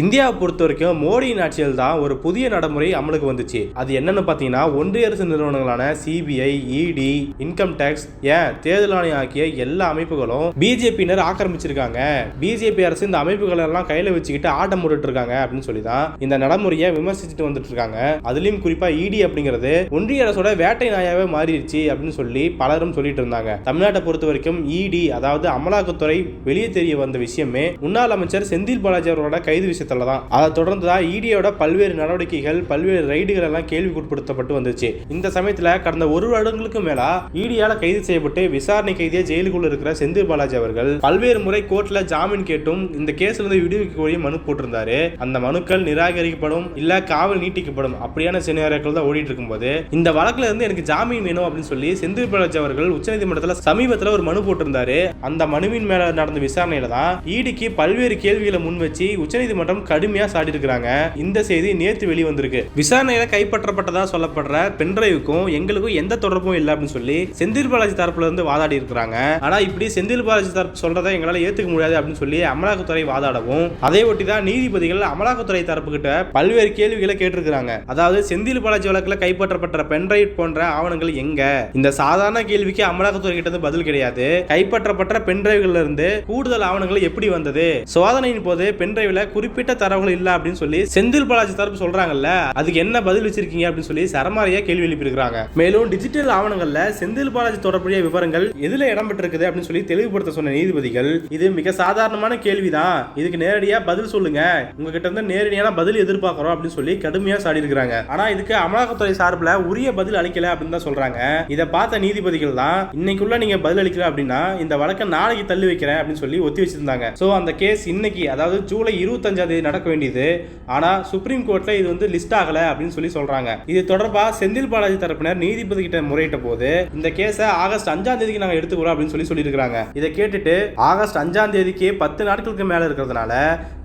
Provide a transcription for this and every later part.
இந்தியாவை பொறுத்த வரைக்கும் மோடியின் ஆட்சியில் தான் ஒரு புதிய நடைமுறை அமலுக்கு வந்துச்சு. அது என்னன்னு பார்த்தீங்கன்னா ஒன்றிய அரசு நிறுவனங்களான சிபிஐ இடி இன்கம் டேக்ஸ் ஏன் தேர்தல் ஆணையம் ஆகிய எல்லா அமைப்புகளும் பிஜேபியினர் ஆக்கிரமிச்சிருக்காங்க. பிஜேபி அரசு இந்த அமைப்புகள் எல்லாம் கையில வச்சுக்கிட்டு ஆட்டம் போட்டுட்டு இருக்காங்க அப்படின்னு சொல்லி தான் இந்த நடைமுறையை விமர்சிச்சுட்டு வந்துட்டு இருக்காங்க அதுலயும் குறிப்பா இடி அப்படிங்கிறது ஒன்றிய அரசோட வேட்டை நாயாவே மாறிடுச்சு அப்படின்னு சொல்லி பலரும் சொல்லிட்டு இருந்தாங்க. தமிழ்நாட்டை பொறுத்த வரைக்கும் இடி அதாவது அமலாக்கத்துறை வெளியே தெரிய வந்த விஷயமே முன்னாள் அமைச்சர் செந்தில் பாலாஜி அவரோட கைது விஷயத்துல தான். அதை தொடர்ந்து தான் இடியோட பல்வேறு நடவடிக்கைகள் பல்வேறு ரைடுகள் எல்லாம் கேள்விக்குட்படுத்தப்பட்டு வந்துச்சு. இந்த சமயத்துல கடந்த ஒரு வருடங்களுக்கு மேல இடியால கைது செய்யப்பட்டு விசாரணை கைதியா ஜெயிலுக்குள்ள இருக்கிற செந்தில் பாலாஜி அவர்கள் பல்வேறு முறை கோர்ட்ல ஜாமீன் கேட்டும் இந்த கேஸ்ல இருந்து விடுவிக்க கோரிய மனு போட்டிருந்தாரு. அந்த மனுக்கள் நிராகரிக்கப்படும் இல்ல காவல் நீட்டிக்கப்படும் அப்படியான சினாரியோக்கள் தான் ஓடிட்டு இருக்கும்போது இந்த வழக்குல இருந்து எனக்கு ஜாமீன் வேணும் அப்படின்னு சொல்லி செந்தில் பாலாஜி அவர்கள் உச்சநீதிமன்றத்தில் சமீபத்தில் ஒரு மனு போட்டிருந்தாரு. அந்த மனுவின் மேல நடந்த விசாரணையில தான் ஈடிக்கு பல்வேறு கேள்விகளை முன் வச்சு உச்சநீதிமன்றம் கடுமையா சாடி இருக்கிறாங்க இந்த செய்தி நேத்து வெளிவந்திருக்கு விசாரணையில கைப்பற்றப்பட்டதா சொல்லப்படுற பென்ட்ரைவுக்கும் எங்களுக்கும் எந்த தொடர்பும் இல்லை அப்படின்னு சொல்லி செந்தில் பாலாஜி தரப்புல இருந்து வாதாடி இருக்கிறாங்க. ஆனா இப்படி செந்தில் பாலாஜி தரப்பு சொல்றதை எங்களால ஏத்துக்க முடியாது அப்படின்னு சொல்லி அமலாக்கத்துறை வாதாடவும் அதை ஒட்டி தான் நீதிபதிகள் அமலாக்கத்துறை தரப்பு கிட்ட பல்வேறு கேள்விகளை கேட்டிருக்கிறாங்க. அதாவது செந்தில் பாலாஜி வழக்குல கைப்பற்றப்பட்ட பென்ட்ரைவ் போன்ற ஆவணங்கள் எங்க? இந்த சாதாரண கேள்விக்கு அமலாக்கத்துறை கிட்ட இருந்து பதில் கிடையாது. கைப்பற்றப்பட்ட பென்ட்ரைவ்ல இருந்து கூடுதல் ஆவணங்கள் எப்படி வந்தது? சோதனையின் போது பென்ட்ரைவ்ல குறிப்பிட்ட தரவுகள் இல்லை அப்படின்னு சொல்லி செந்தில் பாலாஜி தரப்பு சொல்றாங்கல்ல அதுக்கு என்ன பதில் வச்சிருக்கீங்க அப்படின்னு சொல்லி சரமாரியா கேள்வி எழுப்பியிருக்காங்க மேலும் டிஜிட்டல் ஆவணங்கள்ல செந்தில் பாலாஜி தொடர்புடைய விவரங்கள் எதுல இடம்பெற்றிருக்குது அப்படின்னு சொல்லி தெளிவுபடுத்த சொன்ன நீதிபதிகள் இது மிக சாதாரணமான கேள்விதான். இதுக்கு நேரடியா பதில் சொல்லுங்க. உங்ககிட்ட இருந்து நேரடியான பதில் எதிர்பார்க்கிறோம் அப்படின்னு சொல்லி கடுமையா சாடி இருக்கிறாங்க ஆனா இதுக்கு அமலாக்கத்துறை சார்பில் உரிய பதில் அளிக்கல அப்படின்னு தான் சொல்றாங்க. இதை பார்த்த நீதிபதிகள் தான் இன்னைக்குள்ள நீங்க பதில் அளிக்கல அப்படின்னா இந்த வழக்கை நாளைக்கு தள்ளி வைக்கிறேன் அப்படின்னு சொல்லி ஒத்தி வச்சிருந்தாங்க. சோ அந்த கேஸ் இன்னைக்கு அதாவது ஜூலை இருபத்தஞ்சாம் தேதி நடக்க வேண்டியது. ஆனால் சுப்ரீம் கோர்ட்ல இது வந்து லிஸ்ட் ஆகலை அப்படின்னு சொல்லி சொல்றாங்க. இது தொடர்பாக செந்தில் பாலாஜி தரப்பினர் நீதிபதி கிட்ட முறையிட்ட போது இந்த கேஸை ஆகஸ்ட் அஞ்சாம் தேதிக்கு நாங்கள் எடுத்துக்கிறோம் அப்படின்னு சொல்லி சொல்லியிருக்காங்க இதை கேட்டுட்டு ஆகஸ்ட் அஞ்சாம் தேதிக்கு பத்து நாட்களுக்கு மேலே இருக்கிறதுனால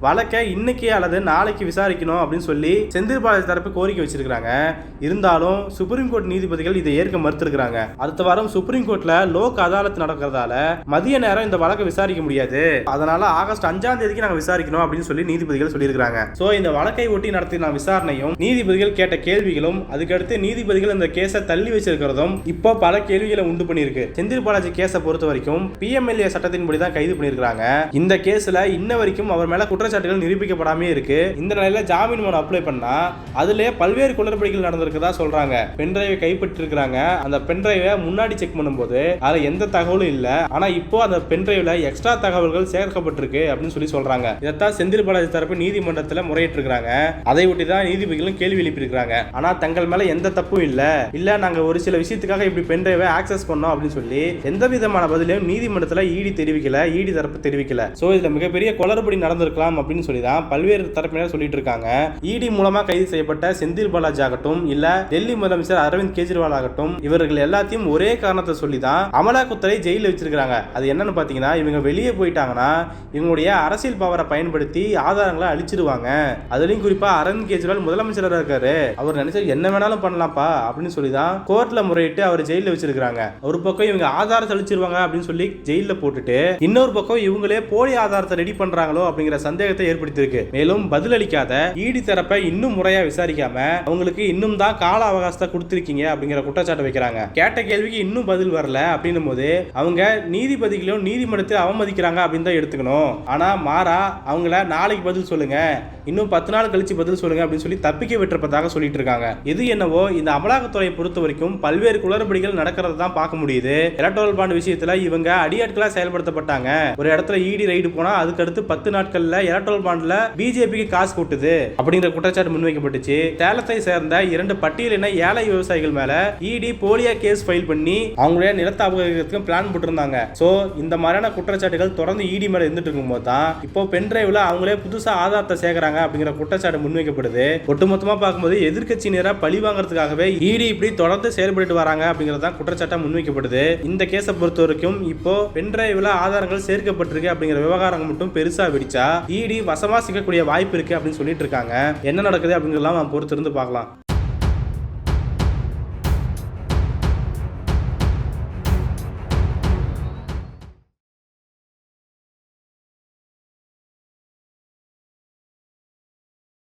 வழக்கை இன்னைக்கு அல்லது நாளைக்கு விசாரிக்கணும் அப்படின்னு சொல்லி செந்தில் பாலாஜி தரப்பு கோரிக்கை வச்சிருக்காங்க இருந்தாலும் சுப்ரீம் கோர்ட் நீதிபதிகள் இதை ஏற்க மறுத்திருக்கிறாங்க. அடுத்த வாரம் சுப்ரீம் கோர்ட்ல லோக் அதாலத் நடக்கிறதால மதிய நேரம் இந்த வழக்கை விசாரிக்க முடியாது. அதனால ஆகஸ்ட் அஞ்சாம் தேதிக்கு நாங்கள் விசாரிக்கணும் அப்படின்னு சொல்லி நீதிபதி நீதிபதிகள் சொல்லியிருக்காங்க சோ இந்த வழக்கை ஒட்டி நடத்தின விசாரணையும் நீதிபதிகள் கேட்ட கேள்விகளும் அதுக்கடுத்து நீதிபதிகள் இந்த கேஸை தள்ளி வச்சிருக்கிறதும் இப்போ பல கேள்விகளை உண்டு பண்ணியிருக்கு. செந்தில் பாலாஜி கேஸை பொறுத்த வரைக்கும் பிஎம்எல்ஏ சட்டத்தின்படி தான் கைது பண்ணியிருக்காங்க இந்த கேஸ்ல இன்ன வரைக்கும் அவர் மேல குற்றச்சாட்டுகள் நிரூபிக்கப்படாமே இருக்கு. இந்த நிலையில ஜாமீன் மனு அப்ளை பண்ணா அதுல பல்வேறு குளறுபடிகள் நடந்திருக்கதா சொல்றாங்க. பென்டிரைவை கைப்பற்றிருக்கிறாங்க. அந்த பென்டிரைவை முன்னாடி செக் பண்ணும்போது அதுல எந்த தகவலும் இல்ல. ஆனா இப்போ அந்த பென்டிரைவ்ல எக்ஸ்ட்ரா தகவல்கள் சேர்க்கப்பட்டிருக்கு அப்படின்னு சொல்லி சொல்றாங்க. இதைத்தான் செந்தில் பாலாஜி தரப்பு நீதிமன்றத்தில் முறையிட்டிருக்காங்க அதை ஒட்டி தான் நீதிபதிகளும் கேள்வி எழுப்பியிருக்காங்க ஆனா தங்கள் மேல எந்த தப்பும் இல்ல. இல்ல நாங்க ஒரு சில விஷயத்துக்காக இப்படி பென்டிரைவை ஆக்சஸ் பண்ணோம் அப்படின்னு சொல்லி எந்த விதமான பதிலையும் நீதிமன்றத்தில் ஈடி தெரிவிக்கல ஈடி தரப்பு தெரிவிக்கல. சோ இதுல மிகப்பெரிய குளறுபடி நடந்திருக்கலாம் அப்படின்னு சொல்லி தான் பல்வேறு தரப்பினர் சொல்லிட்டு இருக்காங்க இடி மூலமா கைது செய்யப்பட்ட செந்தில் பாலாஜி ஆகட்டும் இல்ல டெல்லி முதலமைச்சர் அரவிந்த் கெஜ்ரிவால் ஆகட்டும் இவர்கள் எல்லாத்தையும் ஒரே காரணத்தை சொல்லி தான் அமலாக்கத்துறை ஜெயிலில் வச்சிருக்காங்க அது என்னன்னு பாத்தீங்கன்னா இவங்க வெளியே போயிட்டாங்கன்னா இவங்களுடைய அரசியல் பவரை பயன்படுத்தி ஆதாரங்களை அழிச்சிருவாங்க. அதுலயும் குறிப்பா அரவிந்த் கெஜ்ரிவால் முதலமைச்சராக இருக்காரு. அவர் நினைச்சா என்ன வேணாலும் பண்ணலாம்ப்பா அப்படின்னு சொல்லி தான் கோர்ட்ல முறையிட்டு அவர் ஜெயில வச்சிருக்காங்க ஒரு பக்கம் இவங்க ஆதாரத்தை அழிச்சிருவாங்க அப்படின்னு சொல்லி ஜெயில போட்டுட்டு இன்னொரு பக்கம் இவங்களே போலி ஆதாரத்தை ரெடி பண்றாங்களோ அப்படிங்கிற சந்தேகத்தை ஏற்படுத்தியிருக்கு. மேலும் பதிலளிக்காத ஈடி தரப்பை இன்னும் முறையா விசாரிக்காம அவங்களுக்கு இன்னும் தான் கால அவகாசத்தை கொடுத்திருக்கீங்க அப்படிங்கிற குற்றச்சாட்டு வைக்கிறாங்க. கேட்ட கேள்விக்கு இன்னும் பதில் வரல அப்படின்னும் போது அவங்க நீதிபதிகளையும் நீதிமன்றத்தை அவமதிக்கிறாங்க அப்படின்னு தான் எடுத்துக்கணும். ஆனா மாறா அவங்கள நாளைக்கு பதில் சொல்லுங்க. இன்னும் பத்து நாள் கழிச்சு பதில் சொல்லுங்க அப்படின்னு சொல்லி தப்பிக்க விட்டுருப்பதாக சொல்லிட்டு இருக்காங்க இது என்னவோ இந்த அமலாக்கத்துறையை பொறுத்த வரைக்கும் பல்வேறு குளறுபடிகள் நடக்கிறத தான் பார்க்க முடியுது. எலக்ட்ரல் பாண்ட் விஷயத்துல இவங்க அடியாட்களா செயல்படுத்தப்பட்டாங்க. ஒரு இடத்துல இடி ரைடு போனா அதுக்கு அடுத்து பத்து நாட்கள்ல எலக்ட்ரல் பாண்ட்ல பிஜேபிக்கு காசு கொட்டுது. அப்படிங்கிற குற்றச்சாட்டு முன்வைக்கப்பட்டுச்சு. சேலத்தை சேர்ந்த இரண்டு பட்டியலின ஏழை விவசாயிகள் மேல இடி போலியா கேஸ் ஃபைல் பண்ணி அவங்களுடைய நிலத்தை அபகரிக்கிறதுக்கு பிளான் போட்டிருந்தாங்க. சோ இந்த மாதிரியான குற்றச்சாட்டுகள் தொடர்ந்து இடி மேல இருந்துட்டு இருக்கும்போது தான் இப்போ பென் டிரைவ்ல அவங்களே புதுசா ஆதாரத்தை சேர்க்கறாங்க அப்படிங்கிற குற்றச்சாட்டு முன்வைக்கப்படுது. ஒட்டுமொத்தமா பார்க்கும்போது எதிர்க்கட்சியினரை பழி வாங்குறதுக்காகவே இடி இப்படி தொடர்ந்து செயல்பட்டு வராங்க அப்படிங்கிறது தான் குற்றச்சாட்டா முன்வைக்கப்படுது. இந்த கேஸை பொறுத்த வரைக்கும் இப்போ பென்டிரைவ்ல ஆதாரங்கள் சேர்க்கப்பட்டிருக்கு அப்படிங்கிற விவகாரம் மட்டும் பெருசா வெடிச்சா இடி வசமா சிக்கக்கூடிய வாய்ப்பு இருக்கு அப்படின்னு சொல்லிட்டு இருக்காங்க. என்ன நடக்குது அப்படிங்கிறதெல்லாம் பொறுத்திருந்து பார்க்கலாம்.